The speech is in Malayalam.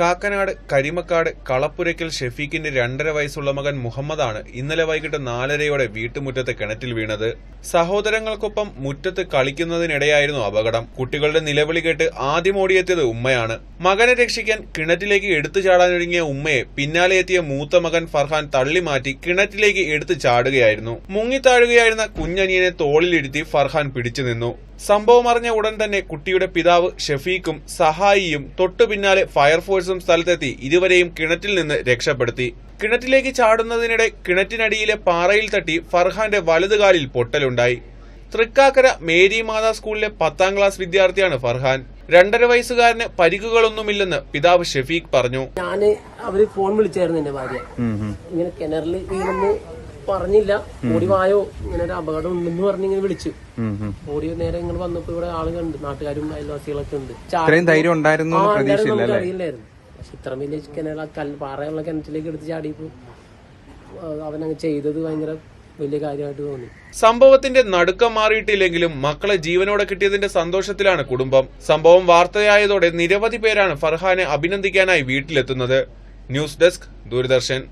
കാക്കനാട് കരിമക്കാട് കളപ്പുരയ്ക്കൽ ഷെഫീഖിന്റെ രണ്ടര വയസ്സുള്ള മകൻ മുഹമ്മദാണ് ഇന്നലെ വൈകിട്ട് നാലരയോടെ വീട്ടുമുറ്റത്ത് കിണറ്റിൽ വീണത്. സഹോദരങ്ങൾക്കൊപ്പം മുറ്റത്ത് കളിക്കുന്നതിനിടെയായിരുന്നു അപകടം. കുട്ടികളുടെ നിലവിളി കേട്ട് ആദ്യം ഓടിയെത്തിയത് ഉമ്മയാണ്. മകനെ രക്ഷിക്കാൻ കിണറ്റിലേക്ക് എടുത്തു ചാടാനൊരുങ്ങിയ ഉമ്മയെ പിന്നാലെ എത്തിയ മൂത്ത മകൻ ഫർഹാൻ തള്ളിമാറ്റി കിണറ്റിലേക്ക് എടുത്തു ചാടുകയായിരുന്നു. മുങ്ങിത്താഴുകയായിരുന്ന കുഞ്ഞനിയനെ തോളിലിരുത്തി ഫർഹാൻ പിടിച്ചു നിന്നു. സംഭവം അറിഞ്ഞ ഉടൻ തന്നെ കുട്ടിയുടെ പിതാവ് ഷെഫീഖും സഹായിയും തൊട്ടു പിന്നാലെ ഫയർഫോഴ്സും സ്ഥലത്തെത്തി. ഇരുവരെയും കിണറ്റിൽ നിന്ന് രക്ഷപ്പെടുത്തി. കിണറ്റിലേക്ക് ചാടുന്നതിനിടെ കിണറ്റിനടിയിലെ പാറയിൽ തട്ടി ഫർഹാന്റെ വലതുകാലിൽ പൊട്ടലുണ്ടായി. തൃക്കാക്കര മേരി മാതാ സ്കൂളിലെ പത്താം ക്ലാസ് വിദ്യാർത്ഥിയാണ് ഫർഹാൻ. രണ്ടര വയസ്സുകാരന് പരിക്കുകളൊന്നുമില്ലെന്ന് പിതാവ് ഷെഫീഖ് പറഞ്ഞു. ഞാൻ അവർ ഫോൺ വിളിച്ചായിരുന്നു എന്റെ ഭാര്യ. ഇങ്ങനെ കിണറിൽ വീണെന്ന് പറഞ്ഞില്ല. ഓടി വായോ ഇങ്ങനെ ഒരു അപകടം ഉണ്ടെന്ന് പറഞ്ഞ് ഇങ്ങനെ വിളിച്ചു. ഓടി നേരെ ഇങ്ങനെ വന്നപ്പോ ഇവിടെ ആളുകളുണ്ട്. നാട്ടുകാരും അയൽവാസികളൊക്കെ ഉണ്ട്. അറിയില്ലായിരുന്നു. പക്ഷെ ഇത്ര വലിയ കിണർ കല്ല് പാറയുള്ള കിണറ്റിലേക്ക് എടുത്ത് ചാടിയപ്പോ അവനങ്ങ് ചെയ്തത് ഭയങ്കര വലിയ കാര്യമായിട്ട് തോന്നി. സംഭവത്തിന്റെ നടുക്കം മാറിയിട്ടില്ലെങ്കിലും മക്കളെ ജീവനോടെ കിട്ടിയതിന്റെ സന്തോഷത്തിലാണ് കുടുംബം. സംഭവം വാർത്തയായതോടെ നിരവധി പേരാണ് ഫർഹാനെ അഭിനന്ദിക്കാനായി വീട്ടിലെത്തുന്നത്. News desk Doordarshan.